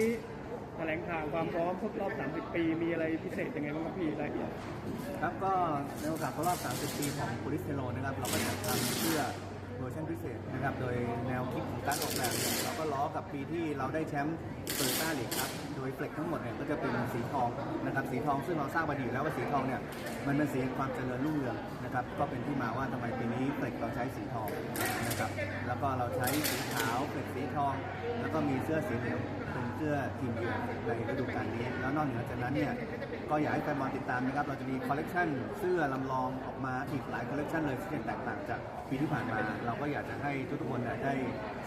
นี้แถลงข่าวความพร้อมครบรอบ 30 ปี มีอะไรพิเศษยังไงบ้างครับพี่รายละเอียดครับก็ในโอกาสครบรอบ 30 ปีของโพลิสเทโลนะครับ เราก็จัดทำเสื้อ เวอร์ชันพิเศษนะครับโดยแนวคิดของการออกแบบเนี่ยเราก็ล้อกับปีที่เราได้แชมป์โตโยต้าลีกครับโดยเฟล็กทั้งหมดเนี่ยก็จะเป็นสีทองนะครับสีทองซึ่งเราทราบมาดีแล้วว่าสีทองเนี่ยมันเป็นสีแห่งความเจริญรุ่งเรืองนะครับก็เป็นที่มาว่าทำไมปีนี้เฟล็กเราใช้สีทองนะครับแล้วก็เราใช้สีขาวเฟล็กสีทอง แล้วก็มีเสื้อสีเหลืองเป็นเสื้อทีมเยือนในฤดูกาลนี้ แล้วนอกเหนือจากนั้นเนี่ยก็อยากให้แฟนบอลติดตามนะครับเราจะมีคอลเลกชันเสื้อลำลองออกมาอีกหลายคอลเลกชันเลยที่แตกต่างจากปีที่ผ่านมาเราก็อยากจะให้ทุกๆคนเนี่ยได้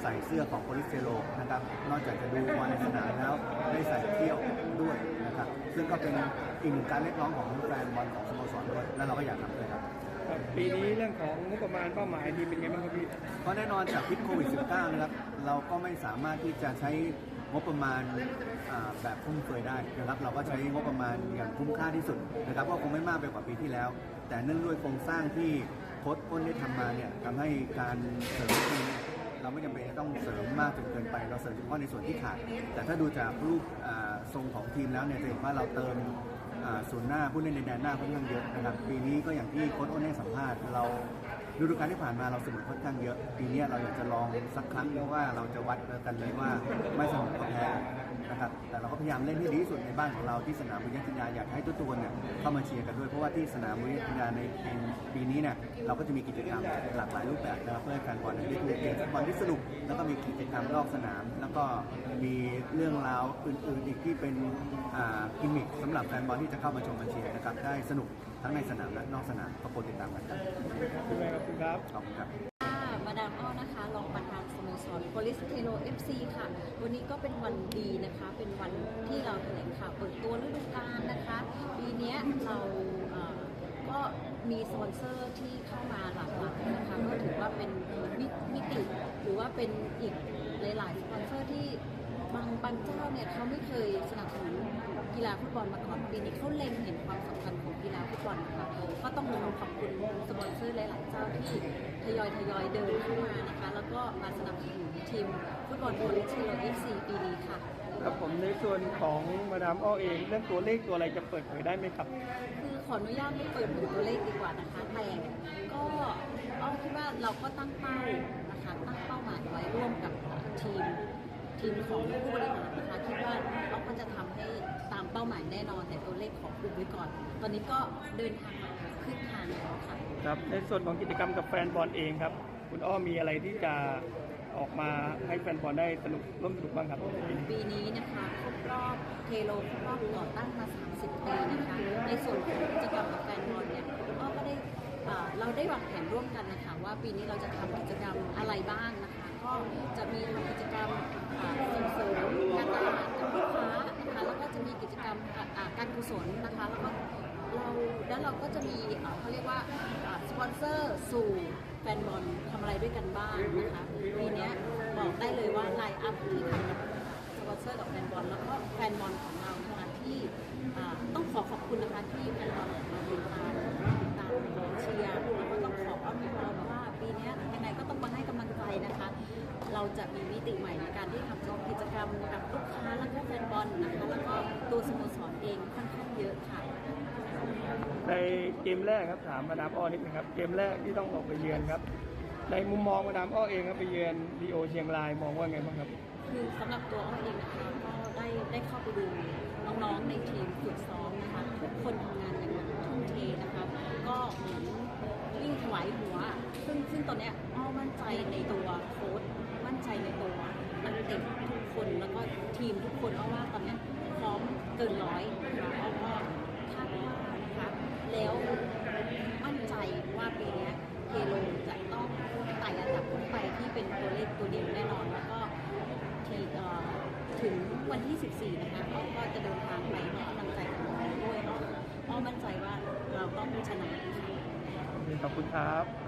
ใส่เสื้อของโพลิสเซโลนะครับ นอกจากจะดูบอลในสนามแล้วได้ใส่เที่ยวด้วยนะครับ ซึ่งก็เป็นอีกหนึ่งการเรียกร้องของแฟนบอลของสโมสรด้วย และเราก็อยากทำด้วยครับครับปีนี้เรื่องของงบประมาณเป้าหมายทีมเป็นไงบ้างครับพี่เพราะแน่นอนจากพิษโควิด -19 นะครับ เราก็ไม่สามารถที่จะใช้งบประมาณอ่าแบบฟุ่มเฟือยได้นะครับ เราก็ใช้งบประมาณอย่างคุ้มค่าที่สุดนะครับ ก็คงไม่มากไปกว่าปีที่แล้ว แต่เนื่องด้วยโครงสร้างที่โค้ดอ้นได้ทำมาเนี่ยทำให้การเสริมทีมเนี่ยเราไม่จำเป็นจะต้องเสริมมากจนเกินไปเราเสริมเฉพาะในส่วนที่ขาด แต่ถ้าดูจากรูปทรงของทีมแล้วเนี่ยจะเห็นว่าเราเติมส่วนหน้าผู้เล่นในแดนหน้าค่อนข้างเยอะนะครับปีนี้ก็อย่างที่โค้ชอ้นให้สัมภาษณ์เรา ฤดูกาลที่ผ่านมาเราสนุกค่อนข้างเยอะ ปีนี้เราอยากจะลองสักครั้งเพราะว่าเราจะวัดกันเลยว่าไม่สนุกก็แพ้นะครับแต่เราก็พยายามเล่นให้ดีที่สุดในบ้านของเราที่สนามบุญญทิยาอยากให้ทุกตัวเนี่ยเข้ามาเชียร์กันด้วยเพราะว่าที่สนามบุญญทิยาในปีนี้เนี่ยเราก็จะมีกิจกรรมหลากหลายรูปแบบนะครับเพื่อให้แฟนบอลได้ดูเกมฟุตบอลที่สนุก แล้วก็มีกิจกรรมรอบสนาม แล้วก็มีเรื่องราวอื่นๆอีกที่เป็นอ่ากิมมิคสำหรับแฟนบอลที่จะเข้ามาชมมาเชียร์นะครับได้สนุกทั้งในสนามและนอกสนามก็โปรดติดตามกันครับขอบคุณครับขอบคุณครับค่ะมาดามอ้อนะคะรองประธานสโมสรโพลิสเทโล FC ค่ะ วันนี้ก็เป็นวันดีนะคะ เป็นวันที่เราแถลงข่าวเปิดตัวฤดูกาลนะคะ ปีเนี้ยเราเอ่อก็มีสปอนเซอร์ที่เข้ามาหลากหลายนะคะก็ถือว่าเป็นมิมิติหรือว่าเป็นอีกหลายๆสปอนเซอร์ที่บางบางเจ้าเนี่ยเขาไม่เคยสนับสนุนกีฬาฟุตบอลมาก่อนปีนี้เขาเล็งเห็นความสำคัญ เซอร์หลายๆเจ้าที่ทยอยทยอยเดินเข้ามานะคะ แล้วก็มาสนับสนุนทีมฟุตบอลโพลิสเทโล FC ปีนี้ค่ะครับผมในส่วนของมาดามอ้อเองเรื่องตัวเลขตัวอะไรจะเปิดเผยได้ไหมครับ คือขออนุญาตไม่เปิดเผยตัวเลขดีกว่านะคะแต่ก็อ้อคิดว่าเราก็ตั้งเป้านะคะตั้งเป้าหมายไว้ร่วมกับทีมทีมของผู้บริหารนะคะคิดว่าเราก็จะทำให้ตามเป้าหมายแน่นอนแต่ตัวเลขของคุมไว้ก่อน ตอนนี้ก็เดินทางมา ขึ้นทางแล้วค่ะครับในส่วนของกิจกรรมกับแฟนบอลเองครับ คุณอ้อมีอะไรที่จะออกมาให้แฟนบอลได้สนุกร่วมสนุกบ้างครับปีนี้ปีนี้นะคะครบรอบเทโลครบรอบก่อตั้งมา 30 ปีนะคะ ในส่วนของกิจกรรมกับแฟนบอลเนี่ยก็ก็ได้เอ่อเราได้วางแผนร่วมกันนะคะ ว่าปีนี้เราจะทำกิจกรรมอะไรบ้างนะคะ ก็จะมีทำกิจกรรมเอ่อส่งเสริมการตลาดกับลูกค้านะคะแล้วก็จะมีกิจกรรมอ่าการกุศลนะคะแล้วก็ เราแล้วเราก็จะมีเอ่อเขาเรียกว่าอ่าสปอนเซอร์สู่แฟนบอลทำอะไรด้วยกันบ้างนะคะปีเนี้ยบอกได้เลยว่าไลน์อัพที่ทำกับสปอนเซอร์กับแฟนบอลแล้วก็แฟนบอลของเรานะคะที่อ่าต้องขอขอบคุณนะคะที่แฟนบอลของเราติดตามติดตามเชียร์แล้วก็ต้องขออ้อนวอนว่าปีเนี้ยยังไงก็ต้องมาให้กำลังใจนะคะ เราจะมีมิติใหม่ในการที่ทำกิจกรรมกับลูกค้าแล้วก็แฟนบอลนะคะแล้วก็ตัวสโมสรเองค่อนข้างเยอะค่ะ ในเกมแรกครับถามมาดามอ้อนิดนึงครับเกมแรกที่ต้องออกไปเยือนครับ ในมุมมองมาดามอ้อเองครับไปเยือนดีโอเชียงรายมองว่าไงบ้างครับ คือสำหรับตัวอ้อเองนะคะก็ได้ได้เข้าไปดูน้องๆในทีมฝึกซ้อมนะคะทุกคนทำงานอย่างหนักทุ่มเทนะคะก็เหมือนวิ่งถวายหัว ซึ่งซึ่งตอนเนี้ยอ้อมั่นใจในตัวโค้ชมั่นใจในตัวนักเตะทุกคนแล้วก็ทีมทุกคนอ้อว่าตอนนี้พร้อมเกินร้อยนะคะอ้อก็คาดว่านะคะ แล้วมั่นใจว่าปีนี้เทโลจะต้องไต่ระดับขึ้นไปที่เป็นตัวเลขตัวเดียวแน่นอนแล้วก็ที่เอ่อถึงวันที่ 14 นะคะเขาก็จะเดินทางไปให้กำลังใจกับเราด้วยเพราะมั่นใจว่าเราต้องชนะค่ะขอบคุณครับ